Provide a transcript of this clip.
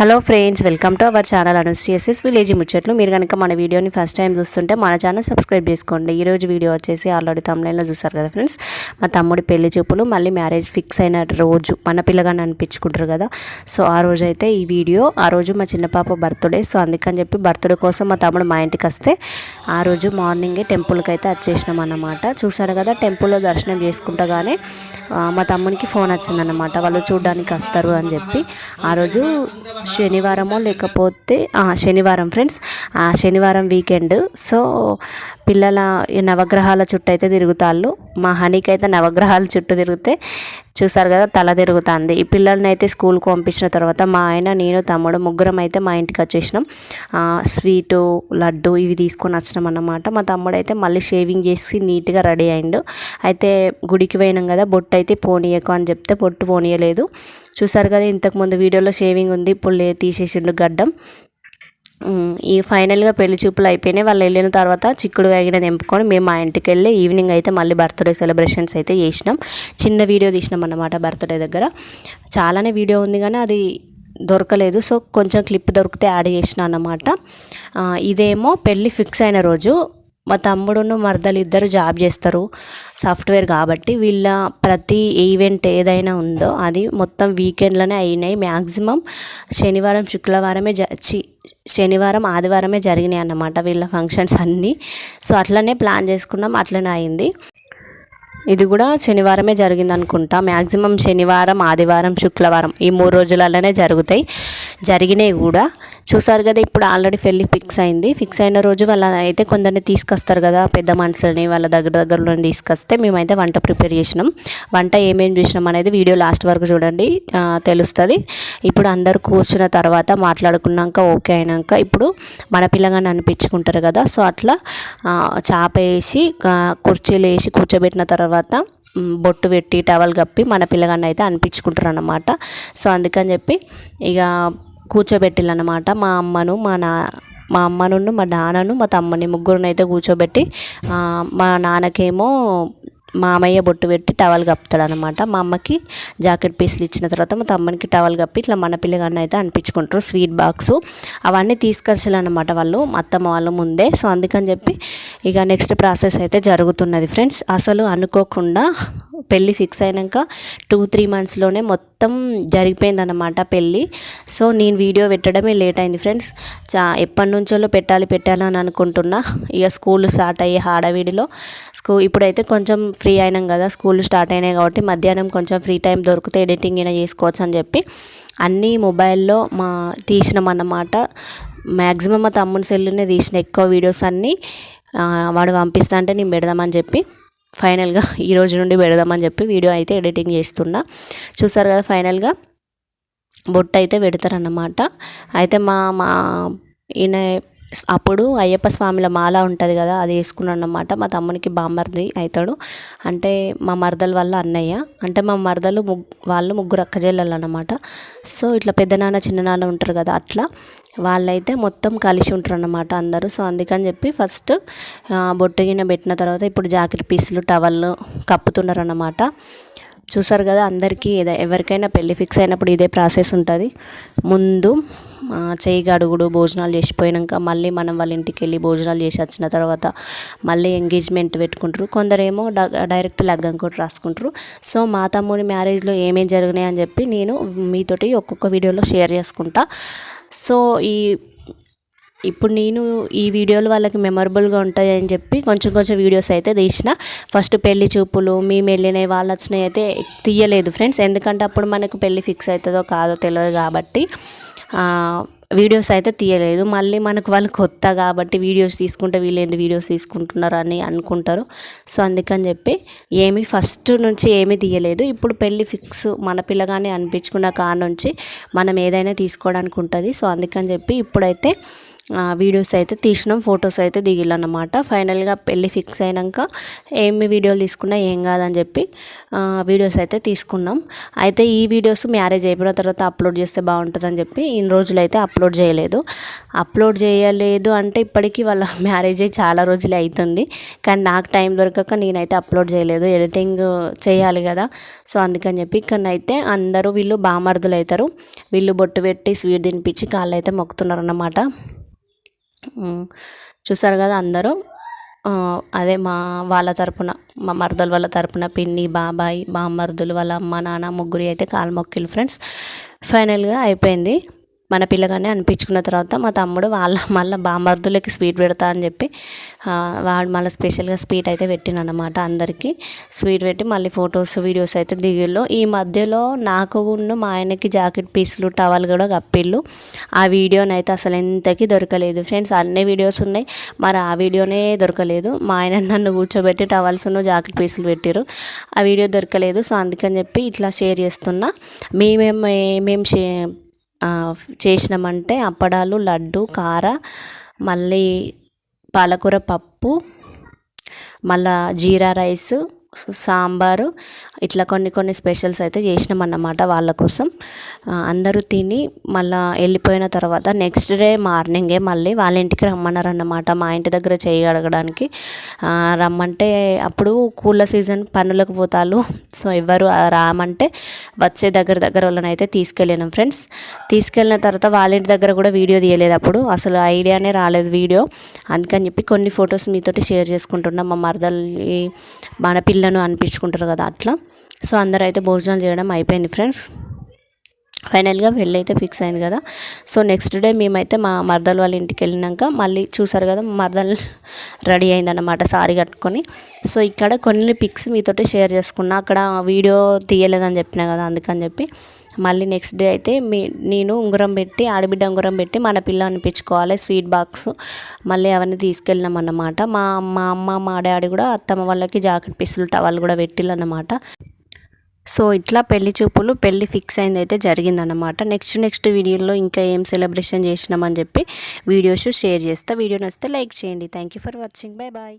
Hello friends welcome to our channel అనుస్టియసెస్ village ముచ్చట్లు. మీరు కనుక మన వీడియోని ఫస్ట్ టైం చూస్తుంటే మన ఛానల్ సబ్స్క్రైబ్ చేసుకోండి. ఈరోజు వీడియో వచ్చేసి ఆల్రెడీ తమిళలో చూసారు కదా ఫ్రెండ్స్? మా తమ్ముడి పెళ్ళి చూపులు మళ్ళీ మ్యారేజ్ ఫిక్స్ అయిన రోజు. మన పిల్లగాని అనిపించుకుంటారు కదా. సో ఆ రోజు అయితే ఈ వీడియో ఆ రోజు మా చిన్న పాప బర్త్డే. సో అందుకని చెప్పి బర్త్డే కోసం మా తమ్ముడు మా ఇంటికి వస్తే ఆ రోజు మార్నింగే టెంపుల్కి అయితే వచ్చేసినాం అన్నమాట. చూసారు కదా టెంపుల్లో దర్శనం చేసుకుంటగానే మా తమ్మునికి ఫోన్ వచ్చిందన్నమాట. వాళ్ళు చూడడానికి వస్తారు అని చెప్పి. ఆ రోజు శనివారమో లేకపోతే శనివారం ఫ్రెండ్స్ ఆ శనివారం వీకెండ్ సో పిల్లల నవగ్రహాల చుట్టూ అయితే తిరుగుతాళ్ళు. మా హనీకి అయితే నవగ్రహాల చుట్టూ తిరిగితే చూసారు కదా తల తిరుగుతుంది. ఈ పిల్లల్ని అయితే స్కూల్కి పంపించిన తర్వాత మా ఆయన నేను తమ్ముడు ముగ్గురం అయితే మా ఇంటికి వచ్చేసినాం. స్వీటు లడ్డు ఇవి తీసుకొని వచ్చినాం అన్నమాట. మా తమ్ముడు అయితే మళ్ళీ షేవింగ్ చేసి నీట్గా రెడీ అయిండు. అయితే గుడికి పోయినాం కదా బొట్టు అయితే పోనీయకు అని చెప్తే బొట్టు పోనీయలేదు. చూసారు కదా ఇంతకుముందు వీడియోలో షేవింగ్ ఉంది ఇప్పుడు తీసేసిండు గడ్డం. ఈ ఫైనల్గా పెళ్ళి చూపులు అయిపోయినాయి. వాళ్ళు వెళ్ళిన తర్వాత చిక్కుడు వేగిన తెంపుకొని మేము మా ఇంటికి వెళ్ళి ఈవినింగ్ అయితే మళ్ళీ బర్త్డే సెలబ్రేషన్స్ అయితే చేసినాం. చిన్న వీడియో తీసినాం అన్నమాట బర్త్డే దగ్గర. చాలానే వీడియో ఉంది కానీ అది దొరకలేదు. సో కొంచెం క్లిప్ దొరికితే యాడ్ చేసిన అన్నమాట. ఇదేమో పెళ్ళి ఫిక్స్ అయిన రోజు. మా తమ్ముడును మరదలు ఇద్దరు జాబ్ చేస్తారు సాఫ్ట్వేర్ కాబట్టి. వీళ్ళ ప్రతి ఈవెంట్ ఏదైనా ఉందో అది మొత్తం వీకెండ్లోనే అయినాయి. మ్యాక్సిమం శనివారం శుక్రవారమే జ చి శనివారం ఆదివారమే జరిగినాయి అన్నమాట వీళ్ళ ఫంక్షన్స్ అన్నీ. సో అట్లనే ప్లాన్ చేసుకున్నాం అట్లనే అయింది. ఇది కూడా శనివారమే జరిగింది అనుకుంటా మ్యాక్సిమం శనివారం ఆదివారం శుక్రవారం ఈ మూడు రోజులలోనే జరుగుతాయి. జరిగినాయి కూడా. చూసారు కదా ఇప్పుడు ఆల్రెడీ పెళ్ళి ఫిక్స్ అయింది. ఫిక్స్ అయిన రోజు వాళ్ళ అయితే కొందరిని తీసుకొస్తారు కదా పెద్ద మనుషులని వాళ్ళ దగ్గర దగ్గరలో తీసుకొస్తే మేమైతే వంట ప్రిపేర్ చేసినాం. వంట ఏమేమి చేసినాం అనేది వీడియో లాస్ట్ వరకు చూడండి. తెలుస్తుంది. ఇప్పుడు అందరు కూర్చున్న తర్వాత మాట్లాడుకున్నాక ఓకే అయినాక ఇప్పుడు మన పిల్లగాని అనిపించుకుంటారు కదా సో అట్లా చేప చాప వేసి కుర్చీలు వేసి కూర్చోబెట్టిన తర్వాత బొట్టు పెట్టి టవల్ కప్పి మన పిల్లగాన్ని అయితే అనిపించుకుంటారు అన్నమాట సో అందుకని చెప్పి ఇక కూర్చోబెట్టిల్లనమాట. మా అమ్మను మా నా మా అమ్మను మా నాన్నను మా తమ్మని ముగ్గురునైతే కూర్చోబెట్టి మా నాన్నకేమో మామయ్య బొట్టు పెట్టి టవల్ కప్పుతాడు అనమాట మా అమ్మకి జాకెట్ పీసులు ఇచ్చిన తర్వాత మా తమ్మనికి టవల్ కప్పి ఇట్లా మన పిల్లగాన్ని అయితే అనిపించుకుంటారు స్వీట్ బాక్స్. అవన్నీ తీసుకొచ్చాలన్నమాట వాళ్ళు అత్తమ్మ వాళ్ళు ముందే. సో అందుకని చెప్పి ఇక నెక్స్ట్ ప్రాసెస్ అయితే జరుగుతున్నది ఫ్రెండ్స్. అసలు అనుకోకుండా పెళ్ళి ఫిక్స్ అయినాక టూ త్రీ మంత్స్లోనే మొత్తం జరిగిపోయిందన్నమాట పెళ్ళి. సో నేను వీడియో పెట్టడమే లేట్ అయింది ఫ్రెండ్స్. చా ఎప్పటి నుంచో పెట్టాలి పెట్టాలని అనుకుంటున్నా. ఇక స్కూల్ స్టార్ట్ అయ్యే హాడవిడిలో. స్కూ ఇప్పుడైతే కొంచెం ఫ్రీ అయినాం కదా స్కూల్ స్టార్ట్ అయినాయి కాబట్టి మధ్యాహ్నం కొంచెం ఫ్రీ టైం దొరికితే ఎడిటింగ్ అయినా చేసుకోవచ్చు అని చెప్పి అన్నీ మొబైల్లో మా తీసినాం అన్నమాట. మ్యాక్సిమం మా తమ్ముని సెల్లునే తీసిన ఎక్కువ వీడియోస్ అన్నీ వాడు పంపిస్తా అంటే నేను పెడదామని చెప్పి ఫైనల్గా ఈ రోజు నుండి పెడదామని చెప్పి వీడియో అయితే ఎడిటింగ్ చేస్తున్నా. చూసారు కదా ఫైనల్గా? బొట్టు అయితే పెడతారన్నమాట. అయితే మా మా ఈయన అప్పుడు అయ్యప్ప స్వామిల మాల ఉంటుంది కదా అది వేసుకున్నాను అనమాట మా తమ్మునికి బామ్మర్ది అవుతాడు అంటే మా మరదల వల్ల అన్నయ్య. అంటే మా మరదలు ముగ్ వాళ్ళు ముగ్గురు అక్కజెల్లెలు అనమాట సో ఇట్లా పెద్దనాన్న చిన్ననాన్న ఉంటారు కదా అట్లా వాళ్ళైతే మొత్తం కలిసి ఉంటారు అన్నమాట అందరూ. సో అందుకని చెప్పి ఫస్ట్ బొట్టు గిన్నె పెట్టిన తర్వాత ఇప్పుడు జాకెట్ పీసులు టవల్లు కప్పుతున్నారు అన్నమాట చూసారు కదా అందరికీ ఏదో ఎవరికైనా పెళ్ళి ఫిక్స్ అయినప్పుడు ఇదే ప్రాసెస్ ఉంటుంది. ముందు చేయి గడుగుడు భోజనాలు చేసిపోయాక మళ్ళీ మనం వాళ్ళ ఇంటికి వెళ్ళి భోజనాలు చేసి వచ్చిన తర్వాత మళ్ళీ ఎంగేజ్మెంట్ పెట్టుకుంటారు. కొందరేమో డ- డైరెక్ట్ లగ్గం కూడా రాసుకుంటారు. సో మా తమ్ముడి మ్యారేజ్లో ఏమేమి జరిగినాయి అని చెప్పి నేను మీతోటి ఒక్కొక్క వీడియోలో షేర్ చేసుకుంటా. సో ఈ ఇప్పుడు నేను ఈ వీడియోలు వాళ్ళకి మెమరబుల్గా ఉంటాయి అని చెప్పి కొంచెం కొంచెం వీడియోస్ అయితే తీసిన. ఫస్ట్ పెళ్ళి చూపులు మేము వెళ్ళినవి వాళ్ళు వచ్చినవి అయితే తీయలేదు ఫ్రెండ్స్ ఎందుకంటే అప్పుడు మనకు పెళ్ళి ఫిక్స్ అవుతుందో కాదో తెలియదు కాబట్టి వీడియోస్ అయితే తీయలేదు. మళ్ళీ మనకు వాళ్ళు కొత్త కాబట్టి వీడియోస్ తీసుకుంటే వీళ్ళు ఏంది వీడియోస్ తీసుకుంటున్నారు అని అనుకుంటారు. సో అందుకని చెప్పి ఏమీ ఫస్ట్ నుంచి ఏమీ తీయలేదు. ఇప్పుడు పెళ్ళి ఫిక్స్ మన పిల్లగానే అనిపించుకున్న కాడ నుంచి మనం ఏదైనా తీసుకోవడానికి ఉంటుంది. సో అందుకని చెప్పి ఇప్పుడైతే వీడియోస్ అయితే తీసినాం ఫొటోస్ అయితే దిగిలన్నమాట ఫైనల్గా పెళ్ళి ఫిక్స్ అయినాక ఏమి వీడియోలు తీసుకున్నా ఏం కాదని చెప్పి వీడియోస్ అయితే తీసుకున్నాం. అయితే ఈ వీడియోస్ మ్యారేజ్ అయిపోయిన తర్వాత అప్లోడ్ చేస్తే బాగుంటుందని చెప్పి ఇన్ని రోజులు అయితే అప్లోడ్ చేయలేదు. అప్లోడ్ చేయలేదు అంటే ఇప్పటికీ వాళ్ళ మ్యారేజ్ చాలా రోజులే అవుతుంది కానీ నాకు టైం దొరకక నేనైతే అప్లోడ్ చేయలేదు. ఎడిటింగ్ చేయాలి కదా. సో అందుకని చెప్పి ఇక్కడనైతే అందరూ వీళ్ళు బామర్దులు అవుతారు వీళ్ళు బొట్టు పెట్టి స్వీట్ తినిపించి కాళ్ళు అయితే మొక్కుతున్నారు అన్నమాట చూసారు కదా అందరూ? అదే మా వాళ్ళ తరపున మా మరదలు వాళ్ళ తరపున పిన్ని బాబాయ్ బామర్దులు వాళ్ళ అమ్మ నాన్న ముగ్గురు అయితే కాలు మొక్కిలు ఫ్రెండ్స్. ఫైనల్గా అయిపోయింది. మన పిల్లగానే అనిపించుకున్న తర్వాత మా తమ్ముడు వాళ్ళ మళ్ళీ బామర్దులకి స్వీట్ పెడతా అని చెప్పి వాడు మళ్ళీ స్పెషల్గా స్వీట్ అయితే పెట్టినమాట అందరికీ. స్వీట్ పెట్టి మళ్ళీ ఫొటోస్ వీడియోస్ అయితే దిగిళ్ళు. ఈ మధ్యలో నాకు ఉన్న మా ఆయనకి జాకెట్ పీసులు టవల్ కూడా కప్పిళ్ళు. ఆ వీడియోనైతే అసలు ఎంతకీ దొరకలేదు. ఫ్రెండ్స్ అన్ని వీడియోస్ ఉన్నాయి. మరి ఆ వీడియోనే దొరకలేదు. మా ఆయన నన్ను కూర్చోబెట్టి టవల్స్ జాకెట్ పీసులు పెట్టారు. ఆ వీడియో దొరకలేదు. సో అందుకని చెప్పి ఇట్లా షేర్ చేస్తున్నా. మేమేం మేము షే చేసినామంటే అప్పడాలు లడ్డు కార మళ్ళీ పాలకూర పప్పు మళ్ళా జీరా రైస్ సాంబారు ఇట్లా కొన్ని కొన్ని స్పెషల్స్ అయితే చేసినాం అన్నమాట వాళ్ళ కోసం. అందరూ తిని మళ్ళా వెళ్ళిపోయిన తర్వాత నెక్స్ట్ డే మార్నింగే మళ్ళీ వాళ్ళ ఇంటికి రమ్మన్నారు అన్నమాట మా ఇంటి దగ్గర చేయి అడగడానికి రమ్మంటే అప్పుడు కూల సీజన్ పనులకు పోతాలు సో ఎవరు రామంటే వచ్చే దగ్గర దగ్గర వాళ్ళనైతే తీసుకెళ్ళాను తీసుకెళ్ళినాం ఫ్రెండ్స్. తీసుకెళ్ళిన తర్వాత వాళ్ళ ఇంటి దగ్గర కూడా వీడియో తీయలేదు అప్పుడు. అసలు ఐడియానే రాలేదు వీడియో. అందుకని చెప్పి కొన్ని ఫొటోస్ మీతోటి షేర్ చేసుకుంటున్నాం. మా మరదల్ని మన పిల్లను అనిపించుకుంటారు కదా అట్లా. సో అందరూ అయితే భోజనాలు చేయడం అయిపోయింది ఫ్రెండ్స్. ఫైనల్గా వెళ్ళి అయితే ఫిక్స్ అయింది కదా. సో నెక్స్ట్ డే మేమైతే మా మరదలు వాళ్ళ ఇంటికి వెళ్ళినాక మళ్ళీ చూసారు కదా మా మరదలు రెడీ అయిందన్నమాట సారీ కట్టుకొని. సో ఇక్కడ కొన్ని పిక్స్ మీతోటి షేర్ చేసుకున్నా. అక్కడ వీడియో తీయలేదని చెప్పిన కదా అందుకని చెప్పి. మళ్ళీ నెక్స్ట్ డే అయితే మీ నేను ఉంగరం పెట్టి ఆడబిడ్డ ఉంగరం పెట్టి మన పిల్ల అనిపించుకోవాలి స్వీట్ బాక్స్ మళ్ళీ అవన్నీ తీసుకెళ్ళినాం అన్నమాట మా మా అమ్మ మా డాడీ కూడా అత్తమ్మ వాళ్ళకి జాకెట్ పీసులు టవల్ కూడా పెట్టిల్లన్నమాట సో ఇట్లా పెళ్ళి చూపులు పెళ్ళి ఫిక్స్ అయింది అయితే జరిగిందనమాట నెక్స్ట్ నెక్స్ట్ వీడియోలో ఇంకా ఏం సెలబ్రేషన్ చేసినామని చెప్పి వీడియోస్ షేర్ చేస్తా. వీడియో నచ్చితే లైక్ చేయండి. Thank you for watching bye bye